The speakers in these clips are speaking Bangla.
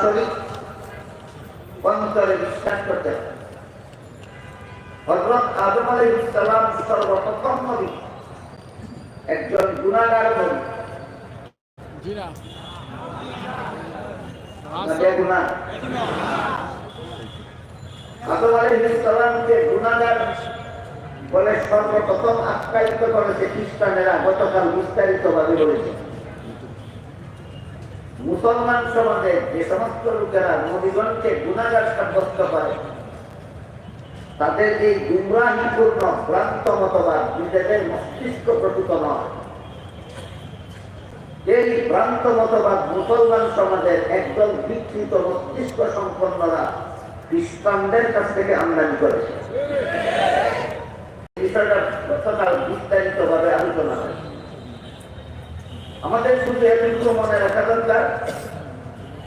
সরাসরি অন্তরে বিশ্বাস করতে হজরত আদম আলাইহিস সালাম সর্বপ্রথম নবী একজন গুণাগার নবী। আদম গুণাগার বলে সর্বপ্রথম আখ্যায়িত করেছে খ্রিস্টানেরা গতকাল বিস্তারিতভাবে বলেছে। মুসলমান সমাজে যে সমস্ত লোকেরা নবীগণকে গুণাগার সাব্যস্ত করে, তাদের এই গুমরাহিপূর্ণ ভ্রান্ত মতবাদ নিজেদের মস্তিষ্ক প্রকৃত নয়। এই ভ্রান্ত মতবাদ মুসলমান সমাজের একদম বিকৃত মস্তিষ্ক সম্পন্নরা খ্রিস্টানদের কাছ থেকে আমদানি করেছে। বিষয়টা গতকাল বিস্তারিত ভাবে আলোচনা হয়েছে আমাদের শুধু এটুকু মনে রাখা দরকার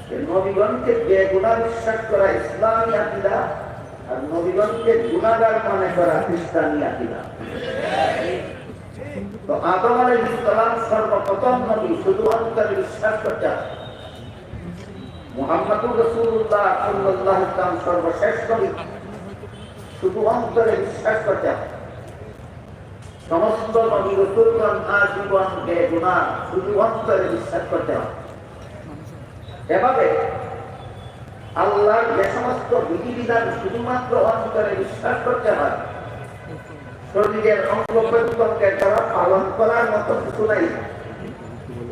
যে নবীগণকে বেগুনা বিশ্বাস করা ইসলামী আকিদা আর নবীগণকে গুণাগার মনে করা খ্রিস্টানি আকিদা তো আদম আলাইহিস সালাম সর্বপ্রথম নবী শুধু অন্তরে বিশ্বাস করতে। মুহাম্মাদুর রাসূলুল্লাহ সাল্লাল্লাহু আলাইহি নবী শুধু অন্তরে বিশ্বাস করতে। সমস্ত নবী রসুলগণ আজীবন বেগুনা শুধু অন্তরে বিশ্বাস করতে হবে এভাবে আল্লাহর যে সমস্ত বিধিবিধান শুধুমাত্র অন্তরে বিশ্বাস করতে হয়, শরীরের অঙ্গ প্রত্যঙ্গের দ্বারা পালন করার মতো কিছু নাই,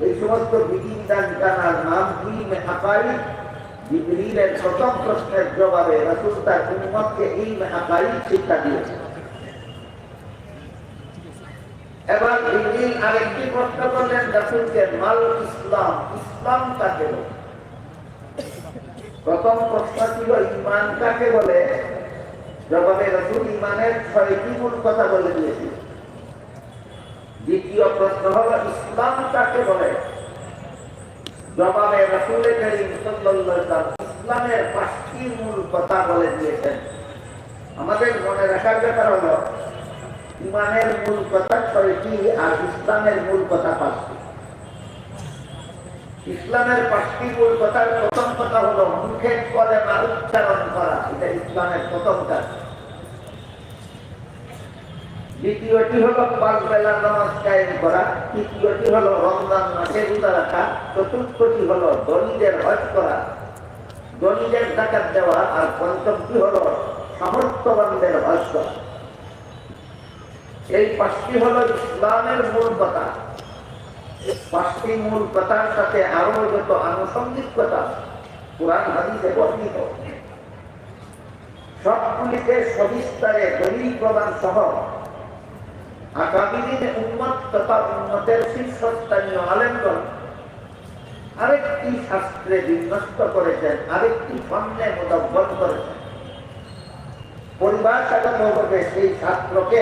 এই সমস্ত বিধিবিধান জানার নাম কি মেহাকাই জিবরিলের প্রথম প্রশ্নের জবাবে রাসূল তার উম্মতকে এই মেহাকাই শিক্ষা দিয়েছে দ্বিতীয় প্রশ্ন হলো, ইসলাম কাকে বলে? জবাবে রসুল করিম সাল্লাল্লাহু আলাইহি ওয়াসাল্লাম ইসলামের পাঁচটি মূল কথা বলে দিয়েছেন। আমাদের মনে রাখার ব্যাপার হলো ইমানের মূল কথা ছয়টি আর ইসলামের মূল কথা পাঁচটি ইসলামের পাঁচটি মূল কথার প্রথম কথা হলো, মুখে কলেমা উচ্চারণ করা। এটা ইসলামের প্রথম কাজ। দ্বিতীয়টি হলো পাঁচ বেলা নামাজ কায়েম করা। তৃতীয়টি হলো, রমজান মাসে রোজা রাখা। চতুর্থটি হলো, দলিলের হজ করা। দলিলের জাকাত দেওয়া। আর পঞ্চমটি হলো, সামর্থ্যবানদের হজ করা। এই পাঁচটি হল ইসলামের মূল কথা। পাঁচটি মূল কথার সাথে আরও যত আনুষঙ্গিক কথা কোরআন হাদিসে বর্ণিত সবগুলিতে সবিস্তারে দলিল প্রদান সহ আগামী দিনে উন্মত তথা উন্নতের শীর্ষস্থানীয় আলেমগণ আরেকটি শাস্ত্রে বিন্যস্ত করেছেন, আরেকটি ফন্যে মোদব্বন করেছেন। পরিবার হবে সেই ছাত্রকে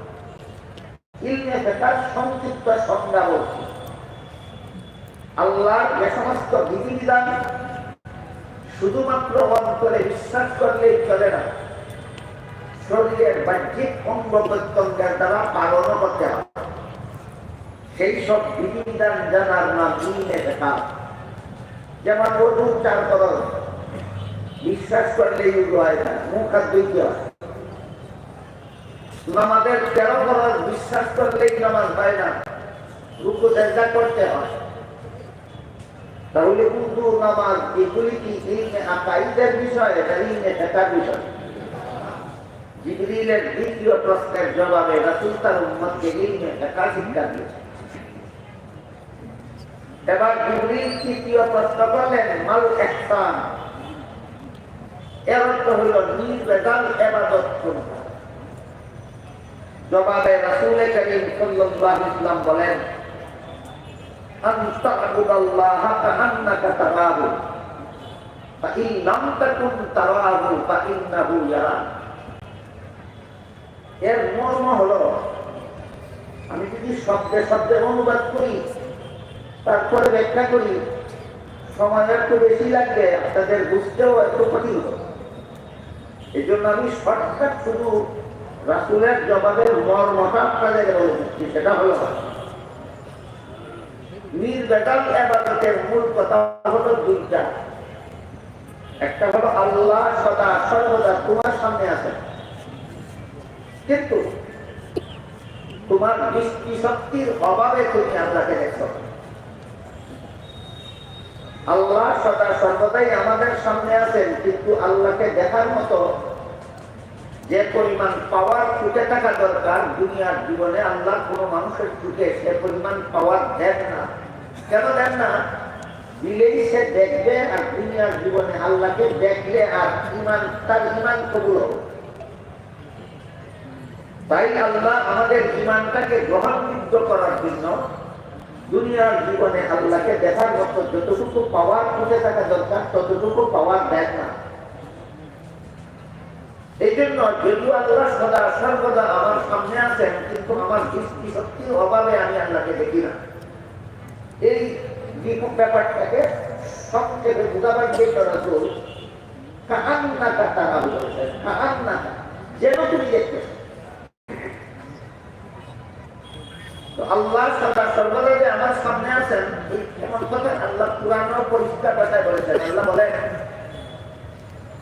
ইলমে শেখার সংক্ষিপ্ত সংজ্ঞা বলছি। আল্লাহর যে সমস্ত বিধিবিধান, শুধুমাত্র অন্তরে বিশ্বাস করলেই চলে না, শরীরের বাহ্যিক অঙ্গ প্রত্যঙ্গের দ্বারা পালন করতে হবে সেই সব বিধিবিধান জানার নাম ইলমে শেখা যেমন বধু চার করল বিশ্বাস করলেই হয় না, মুখ আর দুইটি হয়। নামাজের তেরো ফরজ বিশ্বাস করলেই নামাজ পায় না। রুকু চেষ্টা করতে হয়। তাহলে উর্দু নামাজ এগুলি কি ইলমে আকাইদের বিষয় এটা ইলমে শেখার বিষয়? জিবরিলের দ্বিতীয় প্রশ্নের জবাবে রাসূল উম্মতকে ইলমে শেখা শিক্ষা দিয়েছে এবার জিবরিল তৃতীয় প্রশ্ন করলেন, মাল ইহসান? এর অর্থ হলো নির্বেজাল এবাদত কোনটা জবাবে রাসুলের করিম সাল্লাল্লাহু ইসলাম বলেন তারাহু ফা ইন লাম তাকুন তারাহু ফা ইন্নাহু ইয়ারা এর মর্ম হলো, আমি যদি শব্দে শব্দে অনুবাদ করি, তারপরে ব্যাখ্যা করি, সময় একটু বেশি লাগবে, আপনাদের বুঝতেও একটু কঠিন হবে। এই জন্য আমি শর্টকাট শুধু রাসুলের জবাবের মর্মটা বলে দিচ্ছি সেটা হলো নির্বেদাল এবাদতের মূল কথা হলো দুইটা। একটা হলো আল্লাহ সদা সর্বদা তোমার সামনে আছে কিন্তু তোমার দৃষ্টি শক্তির অভাবে তুমি আল্লাহকে দেখো আল্লাহ সদা সর্বদাই আমাদের সামনে আছেন, কিন্তু আল্লাহকে দেখার মতো যে পরিমাণ পাওয়ার ফুটে থাকা দরকার দুনিয়ার জীবনে, আল্লাহ কোনো মানুষের চুকে সে পরিমাণ পাওয়ার দেন না। কেন দেন না? দিলেই সে দেখবে আর দুনিয়ার জীবনে আল্লাহকে দেখলে আর ইমান তার ইমান কবুল তাই আল্লাহ আমাদের ইমানটাকে গ্রহণযোগ্য করার জন্য দুনিয়ার জীবনে আল্লাহকে দেখার মতো যতটুকু পাওয়ার ফুটে থাকা দরকার, ততটুকু পাওয়ার দেন না। এই জন্য যদিও আল্লাহ সদা সর্বদা আমার সামনে আছেন কিন্তু আমার দৃষ্টি শক্তির অভাবে আমি আল্লাহকে দেখি না। এই ব্যাপারটাকে সবচেয়ে বুঝাবার যে রাসূল কাহান্না কাতারা বলেছেন কাহান্না যেন তুমি দেখতেছ আল্লাহ সদা সর্বদা যে আমার সামনে আছেন, এই কথা আল্লাহ পুরানো পরিষ্কার কথায় বলেছেন। আল্লাহ বলেন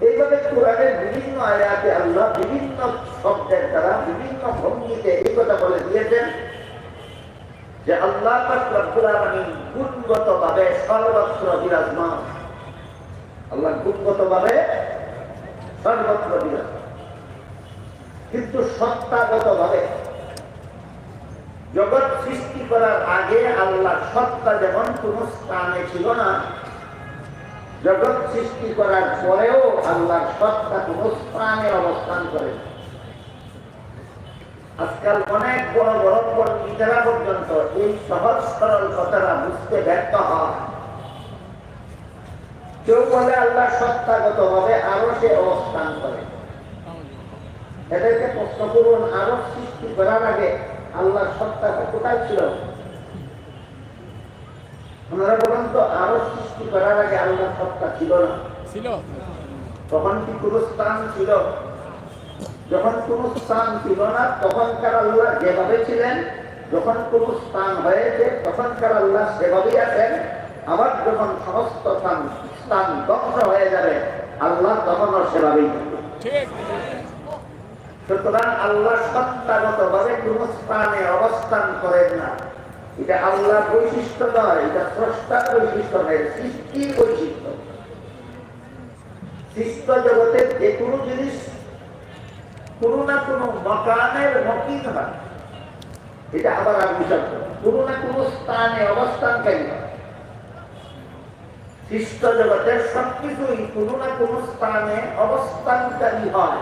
এইভাবে কোরআনের বিভিন্ন আয়াতে আল্লাহ বিভিন্ন শব্দের দ্বারা বিভিন্ন ভঙ্গিতে এই কথা বলে দিয়েছেন যে আল্লাহ গুণগত ভাবে সর্বত্র বিরাজমান। আল্লাহ গুণগত ভাবে সর্বত্র বিরাজমান কিন্তু সত্তাগত ভাবে জগৎ সৃষ্টি করার আগে আল্লাহ সত্তা যেমন কোন স্থানে ছিল না জগৎ সৃষ্টি করার পরেও আল্লাহর সত্তা কোন স্থানে অবস্থান করে। আজকাল অনেক বড় বড় পণ্ডিতেরা পর্যন্ত এই সহজ সরল কথাটা বুঝতে ব্যর্থ হয় কেউ বলে আল্লাহ সত্তাগত ভাবে আরও সে অবস্থান করে। এদেরকে প্রশ্ন করুন, আরও সৃষ্টি করার আগে আল্লাহর সত্তাটা কোথায় ছিল? ওনারা বলেন তো আরও সৃষ্টি করার আগে আল্লাহর সত্তা ছিল না। ছিল? তখন কি কোনো স্থান ছিল? যখন কোন স্থান ছিল না তখনকার আল্লাহ যেভাবে ছিলেন যখন কোন স্থান হয়েছে তখনকার আল্লাহ সেভাবেই আছেন। আবার যখন সমস্ত স্থান স্থান ধ্বংস হয়ে যাবে আল্লাহ তখনও সেভাবেই থাকবে। সুতরাং আল্লাহ সত্তাগত ভাবে কোন স্থানে অবস্থান করেন না। এটা আল্লাহর বৈশিষ্ট্য নয়, এটা স্রষ্টার বৈশিষ্ট্য নয় সৃষ্টির বৈশিষ্ট্য। সৃষ্ট জগতের যে কোনো জিনিস কোনো না কোনো মকানের মকিন হয়। এটা আবার আর বিষয় কোনো না কোনো স্থানে অবস্থানকারী হয়। সৃষ্ট জগতের সবকিছুই কোনো না কোনো স্থানে অবস্থানকারী হয়।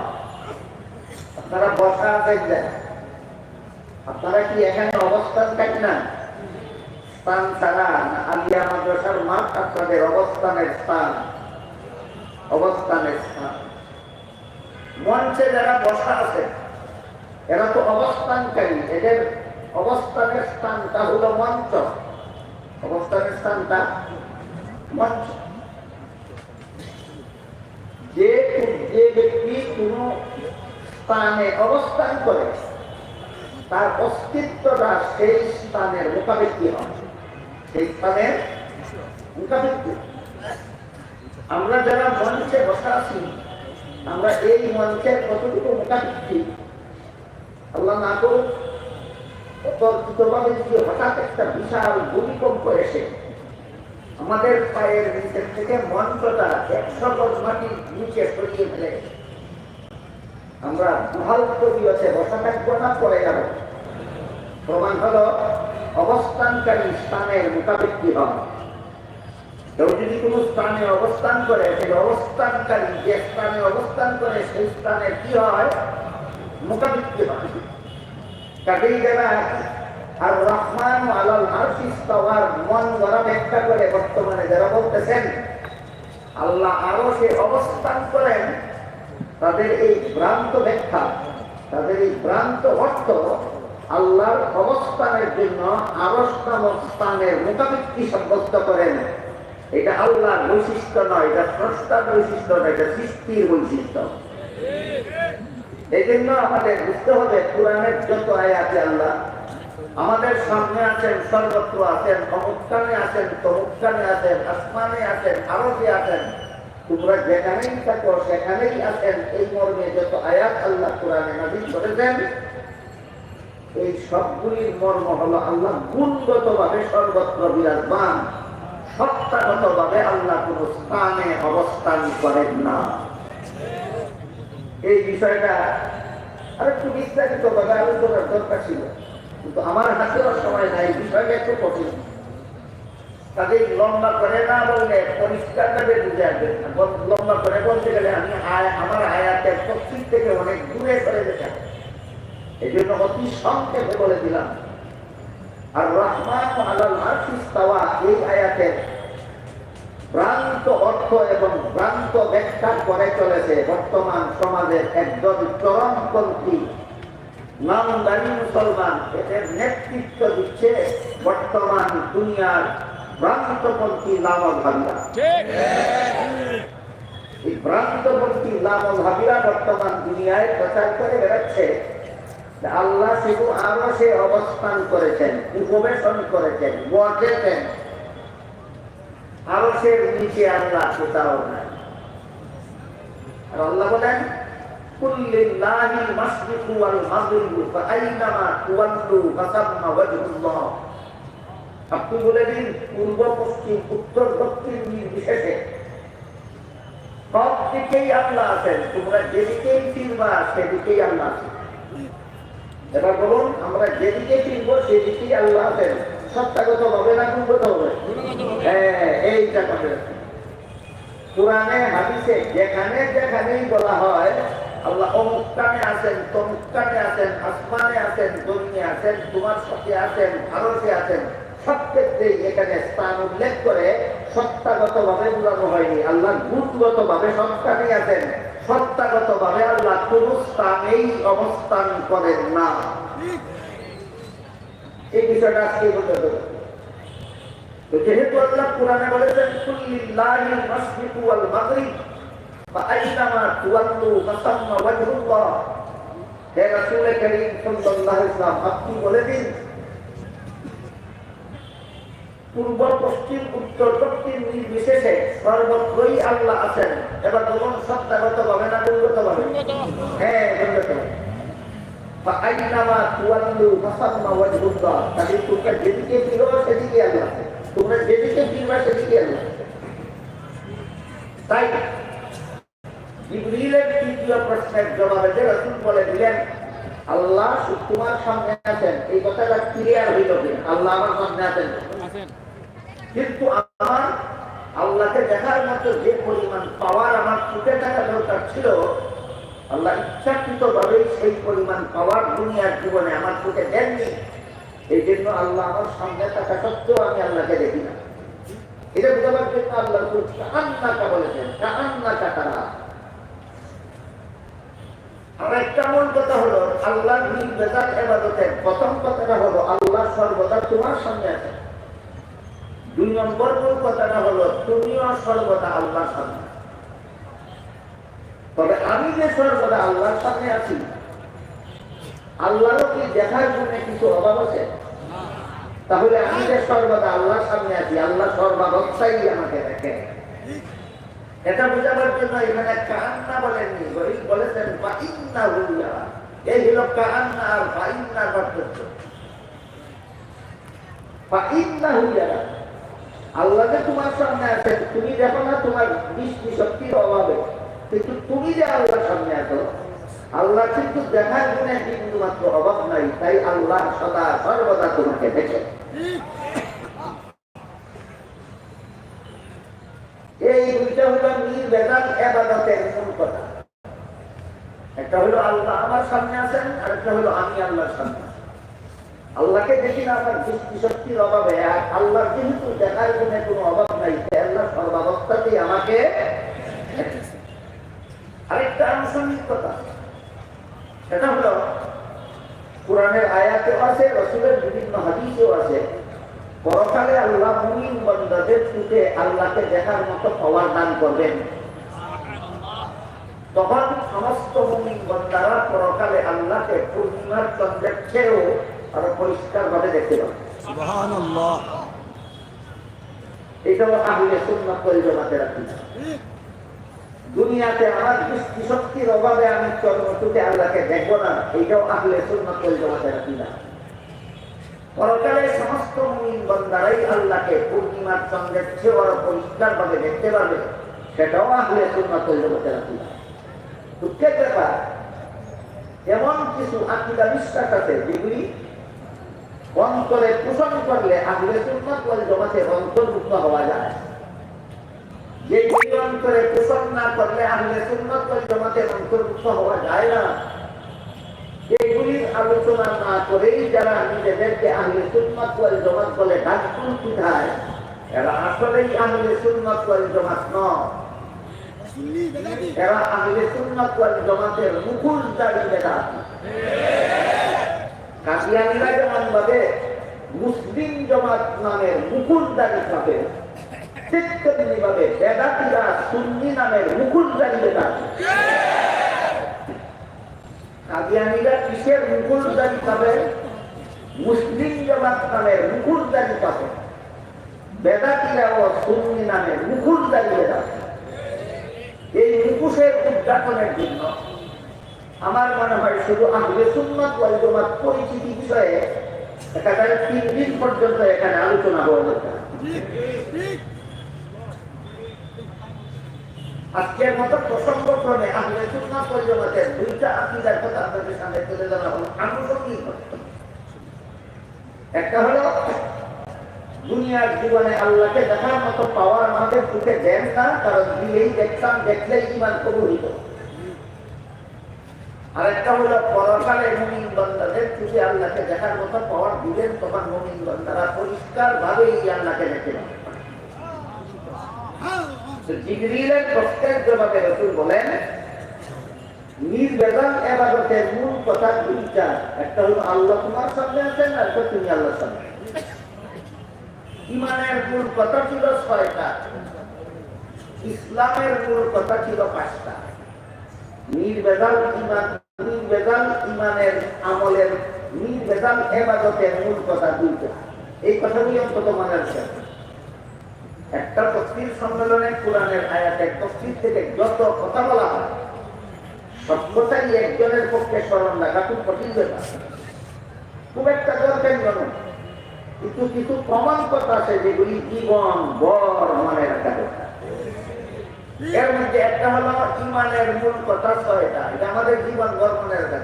আপনারা বসা দেখবেন আপনারা কি এখানে অবস্থান থাকি না? স্থান ছাড়া আলিয়া মাদ্রাসার মাঠ আপনাদের অবস্থানের স্থান। অবস্থানের স্থান। মঞ্চে যারা বসা আছে, এরা তো অবস্থানকারী। এদের অবস্থানের স্থানটা হলো মঞ্চ। অবস্থানের স্থানটা মঞ্চ। যে যে ব্যক্তি কোন স্থানে অবস্থান করে, তার অস্তিত্বটা সেই স্থানের মোকাবিকি হয়। সেই মোকাবিকি আমরা যারা মঞ্চে বসা আছি, আমরা এই মঞ্চের কতটুকু মোকাবিকি আল্লাহ না করুক, অতর্কিতভাবে যদি হঠাৎ একটা বিশাল ভূমিকম্প এসে আমাদের পায়ের নিচের থেকে মন্ত্রটা একশো গজ মাটির নিচে সরিয়ে ফেলে, আমরা ভালো তবিয়তে বসা থাকব না, পড়ে যাব। প্রমাণ হলো অবস্থানকারী স্থানের মোতাবেক কি হয়? কেউ যদি কোনো স্থানে অবস্থান করে, সেই অবস্থানকারী যে স্থানে অবস্থান করে, সেই স্থানে কি হয়? মোকাবিক কি হয়? কাজেই যারা আর রহমান আলাল আরশিস তাওয়ার মন গড়া ব্যাখ্যা করে বর্তমানে যারা বলতেছেন, আল্লাহ আরও সে অবস্থান করেন, তাদের এই ভ্রান্ত ব্যাখ্যা, তাদের এই ভ্রান্ত অর্থ আল্লাহর অবস্থানের জন্য আরস নামক স্থানের মোকাবিকটি সাব্যস্ত করেন? এটা আল্লাহর বৈশিষ্ট্য নয়, এটা স্রষ্টার বৈশিষ্ট্য নয়, এটা সৃষ্টির বৈশিষ্ট্য। এই জন্য আমাদের বুঝতে হবে, কোরআনের যত আয়াতে আল্লাহ, আমাদের সামনে আছেন, সর্বত্র আছেন অমুকানে আছেন তমুকানে আছেন, আসমানে আছেন, আরবে আছেন। তোমরা যেখানেই থাকো, সেখানেই আছেন। এই মর্মে যত আয়াত আল্লাহ কোরআনে নাজিল করেছেন এই সবগুলির মর্ম হলো আল্লাহ গুণগত ভাবে সর্বত্র বিরাজমান। সত্তাগত ভাবে আল্লাহ কোন স্থানে অবস্থান করেন না। এই বিষয়টা আরেকটু বিস্তারিত ভাবে আলোচনার দরকার ছিল। কিন্তু আমার হাতেও সময় নাই বিষয়টা একটু কঠিন। তাদের লম্বা করে না বললে পরিষ্কার ভাবে বুঝে আসবে লম্বা করে বলতে গেলে আমি আমার আয়াতের শক্তি থেকে অনেক দূরে যেতে হবে। এই জন্য অতি সংক্ষেপে বলে দিলাম। আর রহমান আলাল এই আয়াতের ভ্রান্ত অর্থ এবং ভ্রান্ত ব্যাখ্যা করে চলেছে বর্তমান সমাজের একজন চরমপন্থী নামদারি মুসলমান। এদের নেতৃত্ব দিচ্ছে বর্তমান দুনিয়ার ভ্রান্তপন্থী ঠিক। এই ভ্রান্তপন্থী লামভাবীরা বর্তমান দুনিয়ায় প্রচার করে বেড়াচ্ছে। আল্লাহ শুধু আরও সে অবস্থান করেছেন, উপবেশন করেছেন বসেছেন আরও সে নিচে আল্লাহ কোথাও নাই। আর আল্লাহ বলেন পূর্ব, পশ্চিম আল্লাহ আছেন। তোমরা যেদিকেই সেদিকেই আল্লাহ আছেন। এবার বলুন, আমরা যেদিকে ফিরবো, সেদিকেই আল্লাহ আছেন। সত্তাগত হবে না গুণগত হবে হ্যাঁ এইটা কথা। কোরআনে, হাদিসে, যেখানে যেখানেই বলা হয়, আল্লাহ আছেন তমুক আছেন, আসমানে আছেন আছেন, তোমার সাথে আছেন, ভারতে আছেন। সব এখানে স্থান উল্লেখ করে সত্তাগত ভাবে বোঝানো হয়নি। আল্লাহ গুণগত ভাবে সত্তানেই আছেন। সত্তাগত ভাবে আল্লাহ কোন স্থানেই অবস্থান করেন না। এই বিষয়টা আজকে বলতে হবে যেহেতু আল্লাহ কোরআনে বলেছেন কুল্লিল্লাহিল মাশরিকু ওয়াল মাগরিব ফাআইনামা তুওয়াল্লু ফাসাম্মা ওয়াজহুল্লাহ। হে রাসূল করিম সাল্লাল্লাহু আলাইহি ওয়াসাল্লাম, আপনি বলে দিন পূর্ব, পশ্চিম, উত্তর, দক্ষিণ, নির্বিশেষে সর্বত্রই আল্লাহ আছেন। এবার তখন সত্তাগত ভাবে না গুণগত ভাবে হ্যাঁ তাই বলে আল্লাহ তোমার সামনে আছেন। এই কথাটা ক্লিয়ার হইল আল্লাহ আমার সামনে আছেন। কিন্তু আমার আল্লাহকে দেখার মতো যে পরিমাণ পাওয়ার আমার চোখে দেখা দরকার ছিল, আল্লাহ ইচ্ছাকৃত ভাবে সেই পরিমাণ পাওয়ার দুনিয়ার জীবনে আমার চোখে দেননি। এই জন্য আল্লাহ আমার সামনে থাকা সত্ত্বেও আমি আল্লাহকে দেখি না। এটা বোঝাবার জন্য আল্লাহ কান্নাকা বলেছেন, কান্নাকা তারা। আর একটা মূল কথা হলো, আল্লাহ বেদাত এবাদতের প্রথম কথাটা হলো, আল্লাহ সর্বদা তোমার সামনে আছে। দুই নম্বর মূল কথাটা হলো, তুমিও সর্বদা আল্লাহর সামনে। তবে আমি যে সর্বদা আল্লাহর সামনে আছি, আল্লাহরও কি দেখার জন্য কিছু অভাব আছে? তাহলে আমি যে সর্বদা আল্লাহর সামনে আছি, আল্লাহ সর্বাবস্থায় আমাকে দেখে এটা বোঝাবার জন্য এখানে কান্না বলেননি বই বলেছেন বাইন্না হুইয়া এই হলো কান্না আর বাইন্নার পার্থক্য। বাইন্না হুইয়া আল্লাহ যে তোমার সামনে আছে, তুমি দেখো না তোমার দৃষ্টি শক্তির অভাবে কিন্তু তুমি যে আল্লাহ সামনে আছো, আল্লাহ কিন্তু দেখার জন্য বিন্দু মাত্র অভাব নাই, তাই আল্লাহ সদা সর্বদা তোমাকে দেখে এই দুইটা হলো নির্বেদান এবাদতের মূল কথা একটা হলো আল্লাহ আমার সামনে আছেন আর একটা হলো আমি আল্লাহর সামনে। আল্লাহকে দেখি না আমার দৃষ্টি শক্তির অভাবে, আর আল্লাহ যেহেতু দেখার জন্য কোনো অভাব নাই আল্লাহ সর্বাবস্থাতেই আমাকে আরেকটা আনুষঙ্গিক কথা, সেটা হলো, কোরআনের আয়াতেও আছে, রসুলের বিভিন্ন হাদিসেও আছে, পরকালে আল্লাহ মুমিন বন্দাদের চুকে আল্লাহকে দেখার মতো পাওয়ার দান করবেন। তখন সমস্ত মুমিন বন্দারা পরকালে আল্লাহকে পূর্ণিমার চন্দ্রের চেয়েও আরও পরিষ্কার ভাবে দেখতে পাবে। এটাও আহলে সুন্নাত ওয়াল জামাতের দুনিয়াতে আমার দৃষ্টি শক্তির অভাবে আমি চন্দ্রচুকে আল্লাহকে দেখব না এইটাও আহলে সুন্নাত ওয়াল জামাতের আকীদা। পরকালে সমস্ত মুমিন বন্দারাই আল্লাহকে পূর্ণিমার চন্দ্রের চেয়েও আরও পরিষ্কার ভাবে দেখতে পারবে সেটাও আহলে সুন্নাত ওয়াল জামাতের আকীদা। দুঃখের ব্যাপার এমন কিছু আকিদা বিশ্বাস আছে যেগুলি অন্তরে পোষণ করলে আহলে সুন্নাত ওয়াল জামাতে অন্তর্ভুক্ত হওয়া যায়। যেগুলি অন্তরে পোষণ না করলে অন্তর্ভুক্ত হওয়া যায় না। আলোচনা না করেই যারা নিজেদেরকে আহলে বলে পিঠায় এরা আসলেই আহলে সুন্নাত ওয়াল জামাত নয়। এরা আহলে সুন্নাত ওয়াল জামাতের কাদিয়ানিরা যেমন ভাবে মুসলিম জামাত নামের মুকুল দাবি পাবে ঠিক ভাবে বেদাতিরা সুন্নি নামের মুকুল দাবি বেদাত কাদিয়ানিরা কিসের মুকুল দাবি পাবে? মুসলিম জামাত নামের মুকুল দাবি পাবে। বেদাতিরা ও সুন্নি নামের মুকুল দাবি বেদাত এই মুকুশের উদ্যাপনের জন্য আমার মনে হয় শুধু আহলে সুন্নাত ওয়াল জামাত পরিচিতি বিষয়ে একেবারে তিন দিন পর্যন্ত এখানে আলোচনা হওয়া দরকার। আজকের মতো প্রসঙ্গক্রমে আহলে সুন্নাত ওয়াল জামাতের দুইটা আকীদার কথা আপনাদের সামনে তুলে ধরা হলো। আনুষঙ্গিক। একটা হলো, দুনিয়ার জীবনে আল্লাহকে দেখার মতো পাওয়ার আমাদের চোখে দেন না, কারণ দিলেই দেখতাম, দেখলেই ইমান কবুল হইত। আরেকটা হলো পরকালে মুমিন বান্দাদের চোখে আল্লাহকে দেখার মতো পাওয়ার দিলেন তখন মুমিন বান্দারা পরিষ্কার ভাবে এই আল্লাহকে দেখতে পাবে তো জিবরিলের প্রশ্নের জবাবে নির্বেদন কথা দুইটা। একটা হলো আল্লাহ তোমার আর একটা তুমি আল্লাহর সামনে। ইমানের মূল কথা ছিল ছয়টা। ইসলামের মূল কথা ছিল পাঁচটা। নির্বেদাল ইমান নির্বেদাল ইমানের আমলের মূল কথা দুইটা। এই অন্তত মনে একটা তফসির সম্মেলনে কোরআনের তফসির থেকে যত কথা বলা হয়, সব কথাই একজনের পক্ষে স্মরণ রাখা খুব কঠিন ব্যাপার। খুব একটা দরকার কিছু কিছু প্রমাণ কথা আছে যেগুলি জীবন বর মনে রাখা দরকার। এর মধ্যে একটা হলো ইমানের মূল কথা ছয়টা এটা আমাদের জীবন রাখা দরকার।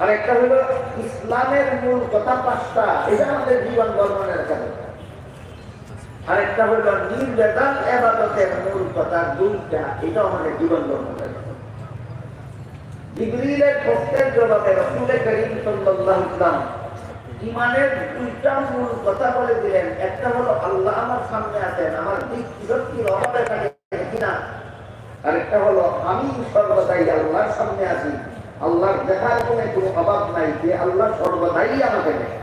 আর একটা হলো ইসলামের মূল কথা পাঁচটা এটা আমাদের জীবন রাখা দরকার। আর একটা হলো নির্বেদন এবাদতের মূল কথা দুইটা এটা আমাদের জীবন দরকার। জিবরিলের প্রশ্নের জবাবে রসুল করিম সাল্লাল্লাহু ইমানের দুইটা মূল কথা বলে দিলেন। একটা হলো, আল্লাহ আমার সামনে আছেন, আমার দিক শক্তির অভাবে তাকে দেখি না। আরেকটা হলো, আমি সর্বদাই আল্লাহর সামনে আছি। আল্লাহর দেখার কোনো কোনো অভাব নাই যে আল্লাহ সর্বদাই আমাকে দেখে।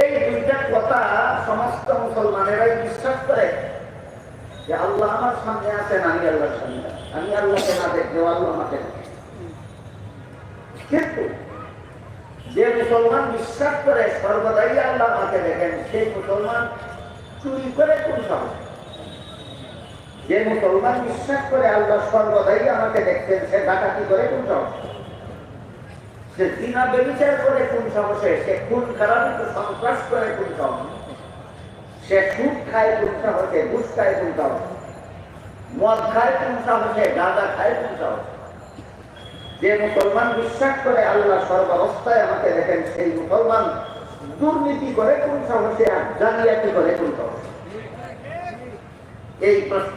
এই দুইটা কথা সমস্ত মুসলমানেরাই বিশ্বাস করে যে আল্লাহ আমার সামনে আছেন, আমি আল্লাহর সামনে। আমি আল্লাহকে না দেখলেও আল্লাহ আমাকে কিন্তু যে মুসলমান বিশ্বাস করে সর্বদাই আল্লাহ আমাকে দেখেন, সেই মুসলমান চুরি করে কোন সাহস যে মুসলমান বিশ্বাস করে আল্লাহ সর্বদাই আমাকে দেখছেন, সে ডাকাতি করে কোন সাহস সে দিনা বেবিচার করে কোন সাহসে সে খুন সন্ত্রাস করে কোন সে সুদ খায় কোন খায় কোন মদ খায় কোন গাঁদা খায় কোন যে মুসলমান বিশ্বাস করে আল্লাহ সর্বাবস্থায় আমাকে দেখেন, সেই মুসলমান দুর্নীতি করে কোন সাহসে আর জালিয়াতি করে কোন সাহসে? এই প্রশ্ন